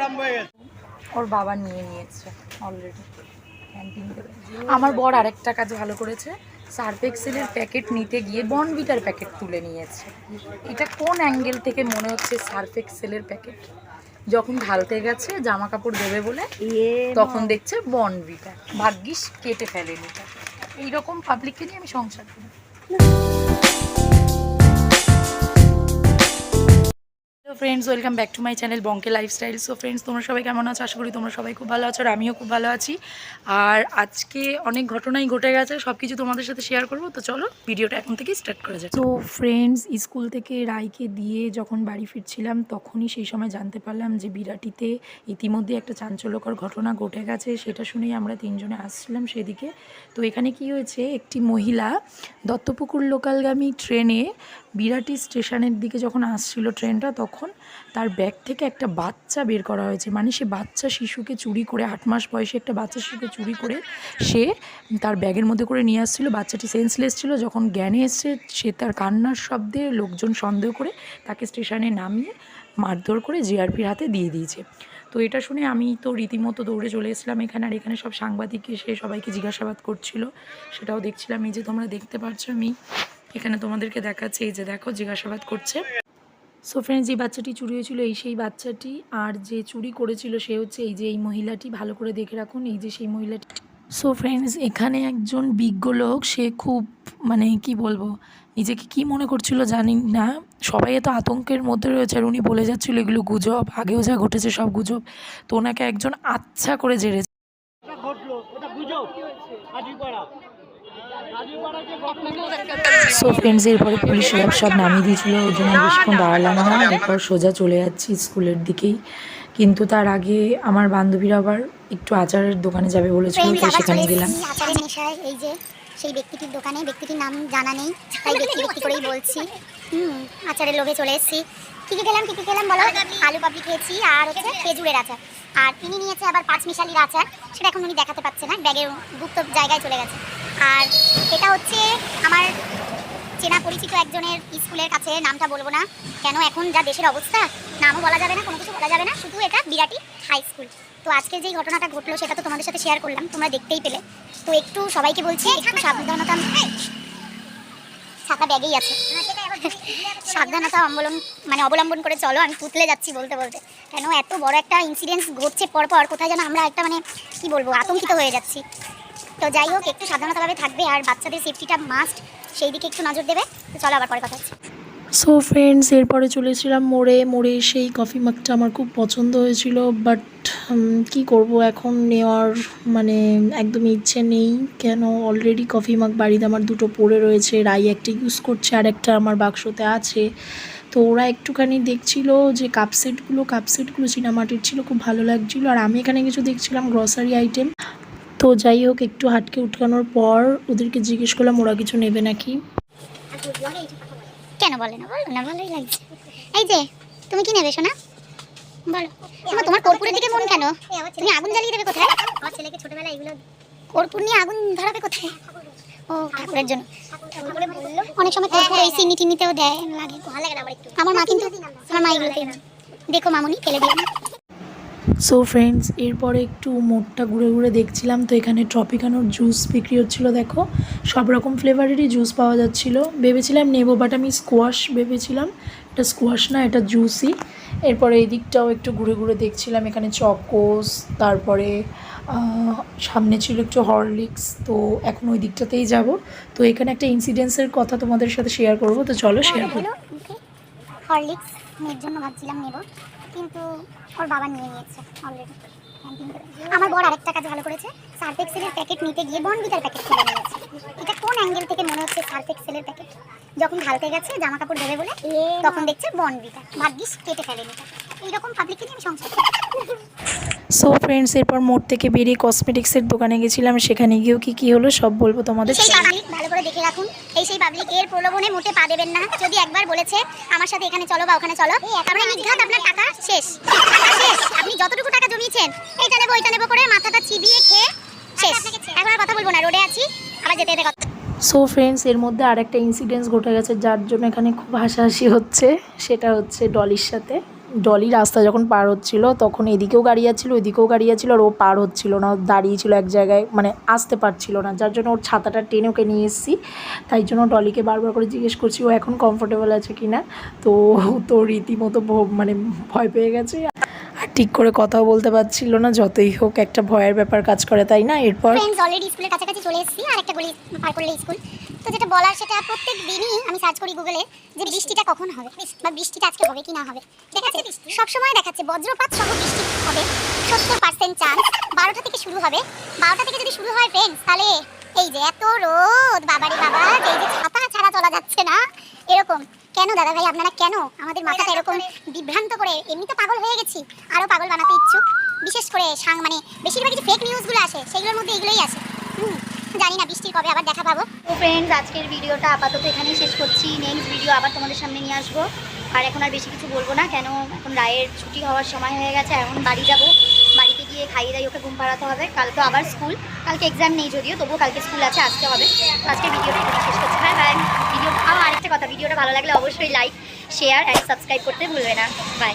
তোলা আরম্ভ হয়ে গেছে। ওর বাবা নিয়ে নিয়েছে অলরেডি আমার বর আরেকটা কাজ ভালো করেছে সার্ফ এক্সেলের প্যাকেট নিতে গিয়ে বনভিটার প্যাকেট তুলে নিয়েছে। এটা কোন অ্যাঙ্গেল থেকে মনে হচ্ছে সার্ফ এক্সেলের প্যাকেট? যখন ঢালতে গেছে জামা কাপড় দেবে বলে তখন দেখছে বনভিটা ভাগ্যিস কেটে ফেলেনি। এটা। এইরকম পাবলিককে নিয়ে আমি সংসার করি। Friends welcome back to my channel বঙ্কে lifestyle so friends তোমরা সবাই কেমন আছো? আশা করি তোমরা সবাই খুব ভালো আছো আর আমিও খুব ভালো আছি। আর আজকে অনেক ঘটনাই ঘটে গেছে সব কিছু তোমাদের সাথে শেয়ার করব। তো চলো, ভিডিওটা এখন থেকেই স্টার্ট করা যায় তো ফ্রেন্ডস স্কুল থেকে রায়কে দিয়ে যখন বাড়ি ফিরছিলাম, তখনই সেই সময় জানতে পারলাম যে বিরাটিতে ইতিমধ্যে একটা চাঞ্চল্যকর ঘটনা ঘটে গেছে, সেটা শুনেই আমরা তিনজনে আসছিলাম সেদিকে। তো এখানে কি হয়েছে, একটি মহিলা দত্তপুকুর লোকালগামী ট্রেনে বিরাটি স্টেশনের দিকে যখন আসছিল ট্রেনটা, তখন তার ব্যাগ থেকে একটা বাচ্চা বের করা হয়েছে। মানে সে বাচ্চা শিশুকে চুরি করে, আট মাস বয়সে একটা বাচ্চা শিশুকে চুরি করে সে তার ব্যাগের মধ্যে করে নিয়ে আসছিল। বাচ্চাটি সেন্সলেস ছিল। যখন জ্ঞানে এসছে, সে তার কান্নার শব্দে লোকজন সন্দেহ করে তাকে স্টেশনে নামিয়ে মারধর করে জিআরপির হাতে দিয়ে দিয়েছে। তো এটা শুনে আমি তো রীতিমতো দৌড়ে চলে এসেছিলাম এখানে আর এখানে সব সাংবাদিক এসে সবাইকে জিজ্ঞাসাবাদ করছিল। সেটাও দেখছিলাম। এই যে তোমরা দেখতে পাচ্ছ, আমি এখানে তোমাদেরকে দেখাচ্ছে। এই যে দেখো, জিজ্ঞাসাবাদ করছে। সো ফ্রেন্ডস যে বাচ্চাটি চুরি হয়েছিল, এই সেই বাচ্চাটি আর যে চুরি করেছিল সে হচ্ছে এই যে এই মহিলাটি। ভালো করে দেখে রাখুন, এই যে সেই মহিলাটি। সো ফ্রেন্ডস এখানে একজন বিজ্ঞ লোক, সে খুব মানে কি বলব, নিজেকে কি মনে করছিল জানি না। সবাই এত আতঙ্কের মধ্যে রয়েছে আর উনি বলে যাচ্ছিল, এগুলো গুজব, আগেও যা ঘটেছে সব গুজব। তো ওনাকে একজন আচ্ছা করে জেরেছে। ঘটলো গুজব হাজিপাড়া হাজিপাড়া যে ঘটনা সো ফ্রেন্ডস এরপরে পুলিশ র্যাব সব নামিয়ে দিয়েছিল। ওই জন্য বেশিক্ষণ দাঁড়ালাম না। এরপর সোজা চলে যাচ্ছি স্কুলের দিকেই। কিন্তু তার আগে আমার বান্ধবীরা আবার একটু আচারের দোকানে যাবে বলেছিল ফ্রেন্ডস তো সেখানে গেলাম। এই যে সেই ব্যক্তিটির দোকানে ব্যক্তিটির নাম জানা নেই তাই ব্যক্তি ব্যক্তি করেই বলছি। হুম আচারের লোভে চলে এসেছি। কী কী খেলাম কী কী খেলাম বলো? আলু পাপড়ি খেয়েছি আর হচ্ছে খেজুরের আচার। আর তিনি নিয়েছে আবার পাঁচ মিশালির আচার। সেটা এখন উনি দেখাতে পাচ্ছে না ব্যাগের গুপ্ত জায়গায় চলে গেছে। আর এটা হচ্ছে আমার চেনা পরিচিত একজনের স্কুলের কাছে নামটা বলব না। কেন এখন যা দেশের অবস্থা নামও বলা যাবে না কোনো কিছু বলা যাবে না শুধু এটা বিরাটি হাই স্কুল তো আজকে যেই ঘটনাটা ঘটলো সেটা তো তোমাদের সাথে শেয়ার করলাম তোমরা দেখতেই পেলে। তো একটু সবাইকে বলছি একটু সাবধানতা ছাতা ব্যাগেই আছে। সাবধানতা অবলম্বন মানে অবলম্বন করে চলো আমি পুতলে যাচ্ছি বলতে বলতে। কেন এত বড় একটা ইনসিডেন্স ঘটছে পরপর কোথায় যেন আমরা একটা মানে কি বলব আতঙ্কিত হয়ে যাচ্ছি। তো যাই হোক, একটু সাবধানতাভাবে থাকবে আর বাচ্চাদের সেফটিটা মাস্ট সেই দিকে একটু নজর দেবে। তো চলো আবার পরে কথা সো ফ্রেন্ডস এরপরে চলে এসেছিলাম মোড়ে। মোড়ে সেই কফি মাগটা আমার খুব পছন্দ হয়েছিল বাট কি করব এখন নেওয়ার মানে একদমই ইচ্ছে নেই। কেন? অলরেডি কফি মাগ বাড়িতে আমার দুটো পড়ে রয়েছে, রাই একটা ইউজ করছে, আর একটা আমার বাক্সতে আছে। তো ওরা একটুখানি দেখছিল যে কাপ সেটগুলো কাপ সেটগুলো চীনামাটির ছিল, খুব ভালো লাগছিল। আর আমি এখানে কিছু দেখছিলাম গ্রসারি আইটেম তো যাই হোক একটু হাটকে উঠকানোর পর ওদেরকে জিজ্ঞেস করলাম ওরা কিছু নেবে নাকি? কেন বলে না বলো না ভালোই লাগছে। এই যে তুমি কি নেবে সোনা? বলো। আমার তোমার কর্পূরের দিকে মন কেন? তুমি আগুন জ্বালিয়ে দেবে কোথায়? আমার ছেলেকে ছোটবেলায় এগুলো কর্পূর নিয়ে আগুন ধরাবে কোথায়? ও ঠাকুরের জন্য। অনেক সময় কর্পূর এই চিনি টিনিতেও দেয় লাগে। ভালো লাগে না আমার একটু। আমার মা কিন্তু আমার মা এগুলোতে দেখো মামুনি ফেলে দিও না সো ফ্রেন্ডস এরপরে একটু মোড়টা ঘুরে ঘুরে দেখছিলাম তো এখানে ট্রপিকানোর জুস বিক্রি হচ্ছিল দেখো। সব রকম ফ্লেভারেরই জুস পাওয়া যাচ্ছিল। ভেবেছিলাম নেব বাট আমি স্কোয়াশ ভেবেছিলাম। এটা স্কোয়াশ না এটা জুসই এরপরে এই দিকটাও একটু ঘুরে ঘুরে দেখছিলাম এখানে চকোস তারপরে সামনে ছিল একটু হরলিক্স তো এখন ওই দিকটাতেই যাব। তো এখানে একটা ইনসিডেন্সের কথা তোমাদের সাথে শেয়ার করব তো চলো শেয়ার করি। হলো হরলিক্স মেয়ের জন্য ভাবছিলাম নেব কিন্তু ওর বাবা নিয়ে নিয়েছে অলরেডি আমার বড় আরেকটা কাজ ভালো করেছে সার্ফ এক্সেলের প্যাকেট নিতে গিয়ে বনবিটার প্যাকেট খুলে নিয়েছে। এটা কোন অ্যাঙ্গেল থেকে মনে হচ্ছে সার্ফ এক্সেলের প্যাকেট যখন ঢালতে গেছে জামা কাপড় দেবে বলে তখন দেখছে বনবিটা ভাগ্যিস কেটে ফেলেনি। এইরকম পাবলিককে নিয়ে আমি সংসার করি। সো ফ্রেন্ডস এরপর মোড় থেকে বেরিয়ে কসমেটিক্সের দোকানে গেছিলাম। সেখানে গিয়েও কি কি হলো সব বলব তোমাদের ভালো করে দেখে রাখুন। এই সেই পাবলিক এর প্রলোভনে মোটে পা দেবেন না। যদি একবার বলেছে আমার সাথে এখানে চলো বা ওখানে চলো তাহলে নির্ঘাত আপনার টাকা শেষ। টাকা শেষ। আপনি যতটুকু টাকা জমিয়েছেন এইটা নেব ওইটা নেব করে মাথাটা চিবিয়ে খেয়ে শেষ। এখন আর কথা বলব না রোডে আছি। আবার যেতে যেতে কথা সো ফ্রেন্ডস এর মধ্যে আরেকটা ইনসিডেন্স ঘটে গেছে যার জন্য এখানে খুব হাসাহাসি হচ্ছে। সেটা হচ্ছে ডলির সাথে। ডলি রাস্তা যখন পার হচ্ছিল, তখন এদিকেও গাড়ি যাচ্ছিল, ওইদিকেও গাড়ি যাচ্ছিল, আর ও পার হচ্ছিল না, ও দাঁড়িয়ে ছিল এক জায়গায় মানে আসতে পারছিল না, যার জন্য ওর ছাতাটা টেনে ওকে নিয়ে এসেছি। তাই জন্য ডলিকে বারবার করে জিজ্ঞেস করছি, ও এখন কমফোর্টেবল আছে কি না তো তো রীতিমতো মানে ভয় পেয়ে গেছে। আর ঠিক করে কথাও বলতে পারছিল না, যতই হোক একটা ভয়ের ব্যাপার কাজ করে, তাই না? এরপর স্কুলের কাছাকাছি চলে এসেছি আর একটা স্কুল। তো যেটা বলার সেটা প্রত্যেক দিনই আমি সার্চ করি গুগলে যে বৃষ্টিটা কখন হবে। বা বৃষ্টিটা আজকে হবে কি না হবে। দেখাচ্ছে সবসময় দেখাচ্ছে। বজ্রপাত সহ বৃষ্টি হবে। সত্তর পার্সেন্ট চান্স বারোটা থেকে শুরু হবে। বারোটা থেকে যদি শুরু হয় ফ্রেন্ডস তাহলে এই যে এত রোদ বাবারে বাবা এই যে ছাতা ছাড়া চলা যাচ্ছে না এরকম। কেন দাদা ভাই আপনারা কেন? আমাদের মাথাটা এরকম বিভ্রান্ত করে। এমনি তো পাগল হয়ে গেছি। আরও পাগল বানাতে ইচ্ছুক। বিশেষ করে সাং মানে বেশিরভাগ যে ফেক নিউজগুলো আসে সেগুলোর মধ্যে এগুলোই আসে। জানি না বৃষ্টির কবে আবার দেখা পাবো। তো ফ্রেন্ডস আজকের ভিডিওটা আপাতত এখানেই শেষ করছি। নেক্সট ভিডিও আবার তোমাদের সামনে নিয়ে আসব। আর এখন আর বেশি কিছু বলব না, কেন এখন রায়ের ছুটি হওয়ার সময় হয়ে গেছে, এখন বাড়ি যাব। বাড়িতে গিয়ে খাইয়ে দাই ওকে ঘুম পাড়াতে হবে। কাল তো আবার স্কুল কালকে এক্সাম নেই যদিও, তবুও কালকে স্কুল আছে আসতে হবে। তো আজকের ভিডিওটা এখানে শেষ করছি। বাই বাই ভিডিও আরেকটা কথা ভিডিওটা ভালো লাগলে অবশ্যই লাইক শেয়ার অ্যান্ড সাবস্ক্রাইব করতে ভুলবে না। বাই